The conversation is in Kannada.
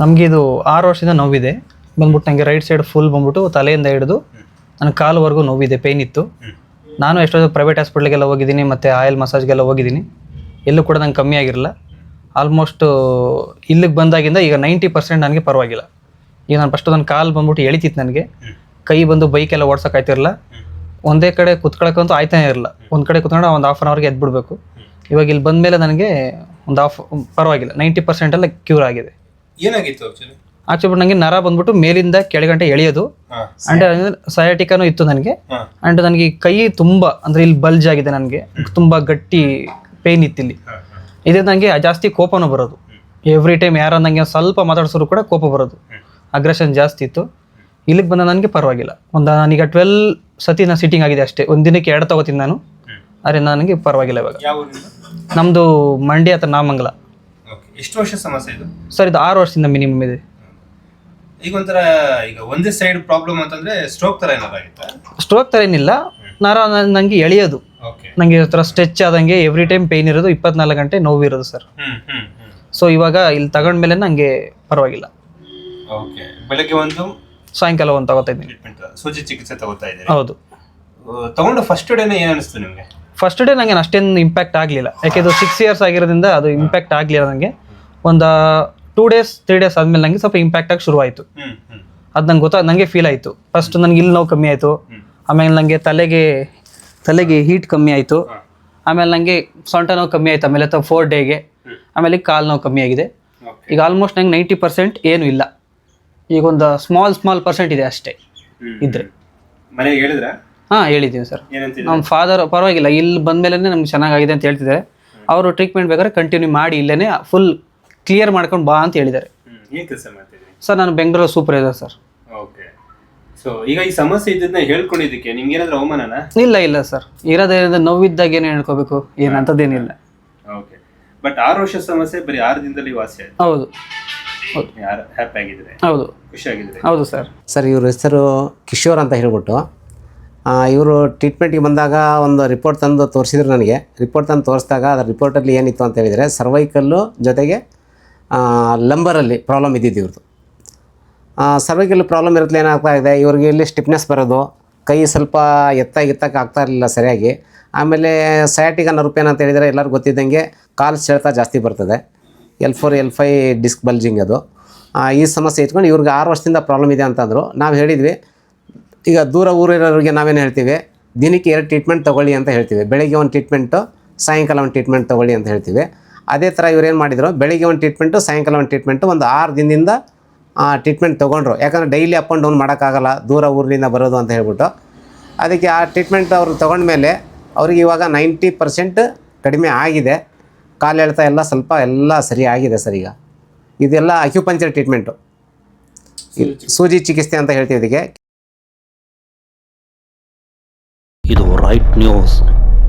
ನಮಗೆ ಇದು ಆರು ವರ್ಷದಿಂದ ನೋವಿದೆ. ಬಂದ್ಬಿಟ್ಟು ನನಗೆ ರೈಟ್ ಸೈಡ್ ಫುಲ್ ಬಂದ್ಬಿಟ್ಟು ತಲೆಯಿಂದ ಹಿಡಿದು ನನ್ನ ಕಾಲುವರೆಗೂ ನೋವಿದೆ ಪೇಯ್ನ್ ಇತ್ತು. ನಾನು ಎಷ್ಟೋ ಪ್ರೈವೇಟ್ ಹಾಸ್ಪಿಟ್ಲಿಗೆಲ್ಲ ಹೋಗಿದ್ದೀನಿ, ಮತ್ತು ಆಯಿಲ್ ಮಸಾಜ್ಗೆಲ್ಲ ಹೋಗಿದ್ದೀನಿ. ಎಲ್ಲೂ ಕೂಡ ನಂಗೆ ಕಮ್ಮಿ ಆಗಿರಲ್ಲ. ಆಲ್ಮೋಸ್ಟ್ ಇಲ್ಲಿಗೆ ಬಂದಾಗಿಂದ ಈಗ ನೈಂಟಿ ಪರ್ಸೆಂಟ್ ನನಗೆ ಪರವಾಗಿಲ್ಲ. ಈಗ ನಾನು ಫಸ್ಟು ನನ್ನ ಕಾಲು ಬಂದ್ಬಿಟ್ಟು ಎಳಿತಿತ್ತು ನನಗೆ. ಕೈ ಬಂದು ಬೈಕೆಲ್ಲ ಓಡ್ಸೋಕ್ಕಾಯ್ತಿರಲ್ಲ ಒಂದೇ ಕಡೆ ಕುತ್ಕೊಳ್ಳೋಕ್ಕಂತೂ ಆಯ್ತಾನೆ ಇರಲ್ಲ. ಒಂದು ಕಡೆ ಕುತ್ಕೊಂಡು ಒಂದು ಹಾಫ್ ಆನ್ ಅವರ್ಗೆ ಎದ್ಬಿಡ್ಬೇಕು. ಇವಾಗ ಇಲ್ಲಿ ಬಂದಮೇಲೆ ನನಗೆ ಒಂದು ಹಾಫ್ ಪರವಾಗಿಲ್ಲ. ನೈಂಟಿ ಪರ್ಸೆಂಟ್ ಎಲ್ಲ ಕ್ಯೂರ್ ಆಗಿದೆ. ಏನಾಗಿತ್ತು ಆಕ್ಚುಲಿ ಆಕ್ಚುಲಿ ನನಗೆ ನರ ಬಂದ್ಬಿಟ್ಟು ಮೇಲಿಂದ ಕೆಳಗಂಟೆ ಎಳೆಯೋದು. ಅಂಡ್ ಸಯಾಟಿಕಾನು ಇತ್ತು ನನಗೆ. ಅಂಡ್ ನನಗೆ ಕೈ ತುಂಬಾ ಅಂದ್ರೆ ಇಲ್ಲಿ ಬಲ್ಜ್ ಆಗಿದೆ ನನಗೆ. ತುಂಬಾ ಗಟ್ಟಿ ಪೇನ್ ಇತ್ತು ಇಲ್ಲಿ. ಇದು ನನಗೆ ಜಾಸ್ತಿ ಕೋಪನೂ ಬರೋದು. ಎವ್ರಿ ಟೈಮ್ ಯಾರ ನನಗೆ ಸ್ವಲ್ಪ ಮಾತಾಡ್ಸೋರು ಕೂಡ ಕೋಪ ಬರೋದು. ಅಗ್ರೆಷನ್ ಜಾಸ್ತಿ ಇತ್ತು. ಇಲ್ಲಿಗೆ ಬಂದ ನನಗೆ ಪರವಾಗಿಲ್ಲ. ಒಂದು ನನಗೆ ಟ್ವೆಲ್ ಸತಿ ನಾನು ಸಿಟ್ಟಿಂಗ್ ಆಗಿದೆ ಅಷ್ಟೇ. ಒಂದು ದಿನಕ್ಕೆ ಎರಡು ತಗೋತೀನಿ ನಾನು. ಆದರೆ ನನಗೆ ಪರವಾಗಿಲ್ಲ ಇವಾಗ. ನಮ್ಮದು ಮಂಡ್ಯ ಅಥವಾ ನಾಮಂಗಲ. ಎಷ್ಟು ವರ್ಷ ಸಮಸ್ಯೆ ಇದು? ಸರ್ ಇದು ಆರು ವರ್ಷದಿಂದ ಮಿನಿಮಮ್ ಇದೆ. ಈಗ ಒಂಥರ ಈಗ ಒಂದೇ ಸೈಡ್ ಪ್ರಾಬ್ಲಮ್ ಅಂತಂದ್ರೆ ಸ್ಟ್ರೋಕ್ ತರ ಏನಾದ್ರು ಆಗುತ್ತಾ? ಸ್ಟ್ರೋಕ್ ಥರ ಏನಿಲ್ಲ. ನರ ನನಗೆ ಎಳೆಯೋದು. ಓಕೆ ನನಗೆ ಈ ಥರ ಸ್ಟ್ರೆಚ್ ಆದಂಗೆ ಎವ್ರಿ ಟೈಮ್ ಪೇನ್ ಇರೋದು ಇಪ್ಪತ್ನಾಲ್ಕು ಗಂಟೆ ನೋವು ಇರೋದು ಸರ್. ಹ್ಮ್ ಹ್ಮ್ ಹ್ಮ್. ಸೊ ಇವಾಗ ಇಲ್ಲಿ ತಗೊಂಡ್ಮೇಲೆ ನನಗೆ ಪರವಾಗಿಲ್ಲ. ಓಕೆ ಬೆಳಗ್ಗೆ ಒಂದು? ಸಾಯಂಕಾಲ ಒಂದು ತಗೋತಾ ಇದ್ದೀನಿ. ಟ್ರೀಟ್ಮೆಂಟ್ ಸೂಜಿ ಚಿಕಿತ್ಸೆ ತಗೋತಾ ಇದ್ದೀರಿ. ಹೌದು. ತಗೊಂಡು ಫಸ್ಟ್ ಡೇನೆ ಏನ್ ಅನಿಸ್ತು ನಿಮ್ಗೆ? ಫಸ್ಟ್ ಡೇ ನನಗೆ ಅಷ್ಟೇನು ಇಂಪ್ಯಾಕ್ಟ್ ಆಗಲಿಲ್ಲ. ಯಾಕೆ ಇದು ಸಿಕ್ಸ್ ಇಯರ್ಸ್ ಆಗಿರೋದ್ರಿಂದ ಅದು ಇಂಪ್ಯಾಕ್ಟ್ ಆಗಲಿಲ್ಲ ನನಗೆ ಒಂದು ಟೂ ಡೇಸ್ ತ್ರೀ ಡೇಸ್ ಆದಮೇಲೆ ನನಗೆ ಸ್ವಲ್ಪ ಇಂಪ್ಯಾಕ್ಟ್ ಆಗಿ ಶುರುವಾಯಿತು. ಅದು ನಂಗೆ ಗೊತ್ತಾ ನನಗೆ ಫೀಲ್ ಆಯಿತು. ಫಸ್ಟ್ ನನಗೆ ಇಲ್ಲಿ ನೋವು ಕಮ್ಮಿ ಆಯಿತು. ಆಮೇಲೆ ನನಗೆ ತಲೆಗೆ ತಲೆಗೆ ಹೀಟ್ ಕಮ್ಮಿ ಆಯಿತು. ಆಮೇಲೆ ನನಗೆ ಸೊಂಟ ನೋವು ಕಮ್ಮಿ ಆಯಿತು ಆಮೇಲೆ ಫೋರ್ ಡೇಗೆ ಆಮೇಲೆ ಕಾಲು ನೋವು ಕಮ್ಮಿ ಆಗಿದೆ. ಈಗ ಆಲ್ಮೋಸ್ಟ್ ನಂಗೆ ನೈಂಟಿ ಪರ್ಸೆಂಟ್ ಏನೂ ಇಲ್ಲ. ಈಗ ಒಂದು ಸ್ಮಾಲ್ ಸ್ಮಾಲ್ ಪರ್ಸೆಂಟ್ ಇದೆ ಅಷ್ಟೇ. ಇದ್ರೆ. ಮನೆಗೆ ಹೇಳಿದ್ರ? ಹಾಂ ಹೇಳಿದ್ದೀನಿ ಸರ್. ಏನಂತಿದ್ರು ನಮ್ಮ ಫಾದರ್ ಪರವಾಗಿಲ್ಲ ಇಲ್ಲಿ ಬಂದಮೇಲೆ ನಮ್ಗೆ ಚೆನ್ನಾಗಿದೆ ಅಂತ ಹೇಳ್ತಿದ್ದಾರೆ. ಅವರು ಟ್ರೀಟ್ಮೆಂಟ್ ಬೇಕಾದ್ರೆ ಕಂಟಿನ್ಯೂ ಮಾಡಿ ಇಲ್ಲೇ ಫುಲ್ ಕ್ಲಿಯರ್ ಮಾಡ್ಕೊಂಡು ಬಾ ಅಂತ ಹೇಳಿದ್ದಾರೆ. ಹ್ಮ್ ಏನ್ ಕೆಲಸ ಮಾಡ್ತಿದ್ರಿ ಸರ್ ನಾನು Bengaluru supervisor sir. Okay. So ಈಗ ಈ ಸಮಸ್ಯೆ ಇದ್ದದನ್ನ ಹೇಳ್ಕೊಂಡಿದ್ದಕ್ಕೆ ನಿಮ್ಗೆ ಏನಾದ್ರು ಅವಮಾನನ? ಇಲ್ಲ ಇಲ್ಲ ಸರ್. ಇರೋದೇನಿದೆ ನೋವಿದ್ದಾಗ ಏನು ಹೇಳ್ಕೋಬೇಕು? ಏನಂಥದ್ದೇನಿಲ್ಲ. ಓಕೆ. ಬಟ್ ಆರು ವರ್ಷ ಸಮಸ್ಯೆ ಬರೀ ಆರು ದಿನದಲ್ಲಿ ವಾಸಿ ಆಯ್ತು. ಹೌದು. ಹೌದು. ಯಾರು ಹ್ಯಾಪಿ ಆಗಿದ್ರೆ. ಹೌದು. ಖುಷಿಯಾಗಿದ್ರೆ ಹೌದು ಸರ್. ಸರ್ ಇವ್ರ ಹೆಸರು ಕಿಶೋರ್ ಅಂತ ಹೇಳ್ಬಿಟ್ಟು ಇವರು ಟ್ರೀಟ್ಮೆಂಟ್ಗೆ ಬಂದಾಗ ಒಂದು ರಿಪೋರ್ಟ್ ತಂದು ತೋರಿಸಿದ್ರು ನನಗೆ. ರಿಪೋರ್ಟ್ ತಂದು ತೋರಿಸಿದಾಗ ಅದರ ರಿಪೋರ್ಟಲ್ಲಿ ಏನಿತ್ತು ಅಂತ ಹೇಳಿದರೆ ಸರ್ವೈಕಲ್ಲು ಜೊತೆಗೆ ಲಂಬರಲ್ಲಿ ಪ್ರಾಬ್ಲಮ್ ಇದ್ದಿದ್ದು ಇವ್ರದ್ದು ಸರ್ವೈಕಲ್ ಪ್ರಾಬ್ಲಮ್ ಇರುತ್ತೆ ಏನಾಗ್ತಾ ಇದೆ, ಇವ್ರಿಗೆ ಇಲ್ಲಿ ಸ್ಟಿಫ್ನೆಸ್ ಬರೋದು, ಕೈ ಸ್ವಲ್ಪ ಎತ್ತಾಗಿ ಎತ್ತಕ್ಕೆ ಆಗ್ತಾ ಇರಲಿಲ್ಲ ಸರಿಯಾಗಿ. ಆಮೇಲೆ ಸಯಾಟಿಗ ರೂಪಾಯಿ ಅಂತ ಹೇಳಿದರೆ ಎಲ್ಲರಿಗೂ ಗೊತ್ತಿದ್ದಂಗೆ ಕಾಲು ಸೆಳೆತ ಜಾಸ್ತಿ ಬರ್ತದೆ. L four L five disc bulging ಅದು. ಈ ಸಮಸ್ಯೆ ಇಟ್ಕೊಂಡು ಇವ್ರಿಗೆ ಆರು ವರ್ಷದಿಂದ ಪ್ರಾಬ್ಲಮ್ ಇದೆ ಅಂತಂದರು. ನಾವು ಹೇಳಿದ್ವಿ ಈಗ ದೂರ ಊರಿರೋರಿಗೆ ನಾವೇನು ಹೇಳ್ತೀವಿ? ದಿನಕ್ಕೆ ಎರಡು ಟ್ರೀಟ್ಮೆಂಟ್ ತೊಗೊಳ್ಳಿ ಅಂತ ಹೇಳ್ತೀವಿ. ಬೆಳಗ್ಗೆ ಒಂದು ಟ್ರೀಟ್ಮೆಂಟು ಸಾಯಂಕಾಲ ಒಂದು ಟ್ರೀಟ್ಮೆಂಟ್ ತೊಗೊಳ್ಳಿ ಅಂತ ಹೇಳ್ತೀವಿ. ಅದೇ ಥರ ಇವ್ರೇನು ಏನು ಮಾಡಿದರು? ಬೆಳಗ್ಗೆ ಒಂದು ಟ್ರೀಟ್ಮೆಂಟು ಸಾಯಂಕಾಲ ಒಂದು ಟ್ರೀಟ್ಮೆಂಟು ಒಂದು ಆರು ದಿನದಿಂದ ಟ್ರೀಟ್ಮೆಂಟ್ ತೊಗೊಂಡ್ರು. ಯಾಕಂದರೆ ಡೈಲಿ ಅಪ್ ಆ್ಯಂಡ್ ಡೌನ್ ಮಾಡೋಕ್ಕಾಗಲ್ಲ ದೂರ ಊರಿನಿಂದ ಬರೋದು ಅಂತ ಹೇಳ್ಬಿಟ್ಟು. ಅದಕ್ಕೆ ಆ ಟ್ರೀಟ್ಮೆಂಟ್ ಅವರು ತೊಗೊಂಡ್ಮೇಲೆ ಅವ್ರಿಗೆ ಇವಾಗ ನೈಂಟಿ ಪರ್ಸೆಂಟ್ ಕಡಿಮೆ ಆಗಿದೆ. ಕಾಲು ಎಳ್ತಾ ಎಲ್ಲ ಸ್ವಲ್ಪ ಎಲ್ಲ ಸರಿ ಆಗಿದೆ ಸರ್ ಈಗ. ಇದೆಲ್ಲ ಅಕ್ಯುಪಂಚರ್ ಟ್ರೀಟ್ಮೆಂಟು ಸೂಜಿ ಚಿಕಿತ್ಸೆ ಅಂತ ಹೇಳ್ತೀವಿ ಇದಕ್ಕೆ. ಇದು ರೈಟ್ ನ್ಯೂಸ್